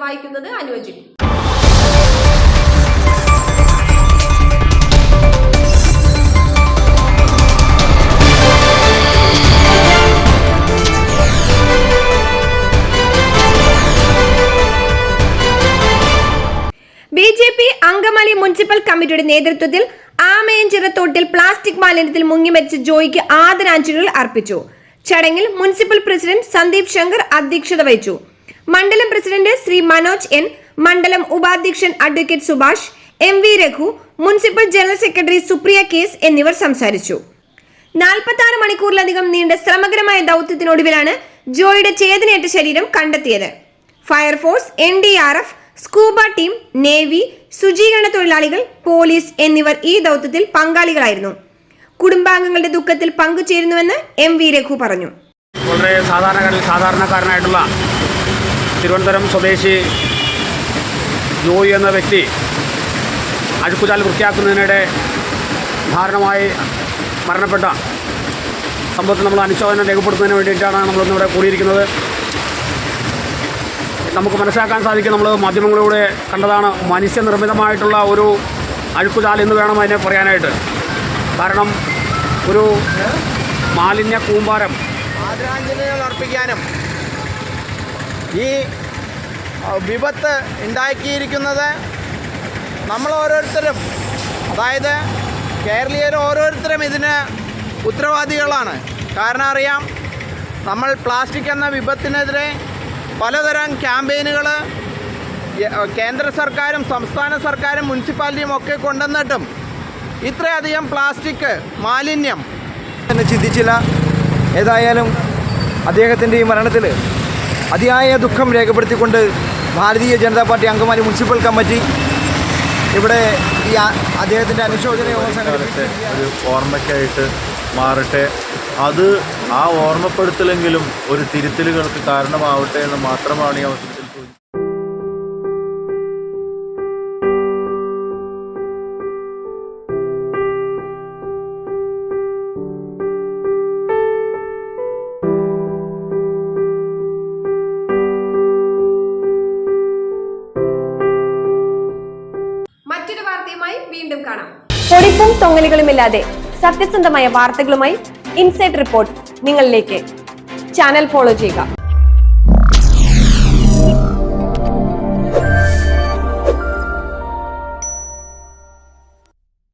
വായിക്കുന്നത് അനുവജി B J P Angamaly municipal കമ്മിറ്റിയുടെ നേതൃത്വത്തിൽ ആമയഞ്ചിറത്തോട്ടിൽ പ്ലാസ്റ്റിക് മാലിന്യത്തിൽ മുങ്ങിമരിച്ച ജോയിക്ക് ആദരാഞ്ജലികൾ അർപ്പിച്ചു. ചടങ്ങിൽ മുനിസിപ്പൽ പ്രസിഡന്റ് സന്ദീപ് ശങ്കർ അധ്യക്ഷത വഹിച്ചു. മണ്ഡലം പ്രസിഡന്റ് ശ്രീ മനോജ് എൻ മണ്ഡലം ഉപാധ്യക്ഷൻ advocate Subhash M V Raghu municipal general secretary Supriya case എന്നിവർ സംസാരിച്ചു. നാൽപ്പത്തി ആറ് മണിക്കൂറിലധികം നീണ്ട ശ്രമകരമായ ദൗത്യത്തിനൊടുവിലാണ് ജോയിയുടെ ചേതനയേറ്റ ശരീരം കണ്ടെത്തിയത്. Fire force N D R F scuba team navy ശുചീകരണ തൊഴിലാളികൾ പോലീസ് എന്നിവർ ഈ ദൗത്യത്തിൽ പങ്കാളികളായിരുന്നു. കുടുംബാംഗങ്ങളുടെ ദുഃഖത്തിൽ പങ്കുചേരുന്നുവെന്ന് എം വി രഘു പറഞ്ഞു. വളരെ സാധാരണക്കാരിൽ സാധാരണക്കാരനായിട്ടുള്ള തിരുവനന്തപുരം സ്വദേശി ജോയി എന്ന വ്യക്തി അഴുക്കുചാൽ വൃത്തിയാക്കുന്നതിനിടെ ധാരണമായി മരണപ്പെട്ട സംഭവത്തിൽ നമ്മൾ അനുശോചനം രേഖപ്പെടുത്തുന്നതിന് വേണ്ടിയിട്ടാണ് നമ്മളിന്നിവിടെ കൂടിയിരിക്കുന്നത്. നമുക്ക് മനസ്സിലാക്കാൻ സാധിക്കും നമ്മൾ മാധ്യമങ്ങളിലൂടെ കണ്ടതാണ് മനുഷ്യനിർമ്മിതമായിട്ടുള്ള ഒരു അഴുക്കുചാൽ എന്ന് വേണം അതിനെ പറയാനായിട്ട്. കാരണം ഒരു മാലിന്യ കൂമ്പാരം. ആദരാഞ്ജലികൾ അർപ്പിക്കാനും ഈ വിപത്ത് ഉണ്ടാക്കിയിരിക്കുന്നത് നമ്മൾ ഓരോരുത്തരും അതായത് കേരളീയർ ഓരോരുത്തരും ഇതിന് ഉത്തരവാദികളാണ്. കാരണം അറിയാം നമ്മൾ പ്ലാസ്റ്റിക് എന്ന വിപത്തിനെതിരെ പലതരം ക്യാമ്പയിനുകൾ കേന്ദ്ര സർക്കാരും സംസ്ഥാന സർക്കാരും മുനിസിപ്പാലിറ്റിയും ഒക്കെ കൊണ്ടുവന്നിട്ടും ഇത്രയധികം പ്ലാസ്റ്റിക് മാലിന്യം തന്നെ ചിന്തിച്ചില്ല. ഏതായാലും അദ്ദേഹത്തിന്റെ ഈ മരണത്തിൽ അതിയായ ദുഃഖം രേഖപ്പെടുത്തിക്കൊണ്ട് Bharatiya Janata party Angamaly municipal committee ഇവിടെ ഈ അദ്ദേഹത്തിന്റെ അനുശോചന യോഗം സംഘടിപ്പിച്ചു. ഒരു ഓർമ്മയ്ക്കായിട്ട് മാറട്ടെ. അത് ആ ഓർമ്മപ്പെടുത്തലെങ്കിലും ഒരു തിരുത്തലുകൾക്ക് കാരണമാവട്ടെ എന്ന് മാത്രമാണ് ഈ അവസരത്തിൽ വാർത്തയുമായി വീണ്ടും കാണാം. പൊടിപ്പും തൊങ്ങലുകളുമില്ലാതെ സത്യസന്ധമായ വാർത്തകളുമായി ഇൻസൈറ്റ് റിപ്പോർട്ട് നിങ്ങളിലേക്ക്. ചാനൽ ഫോളോ ചെയ്യുക.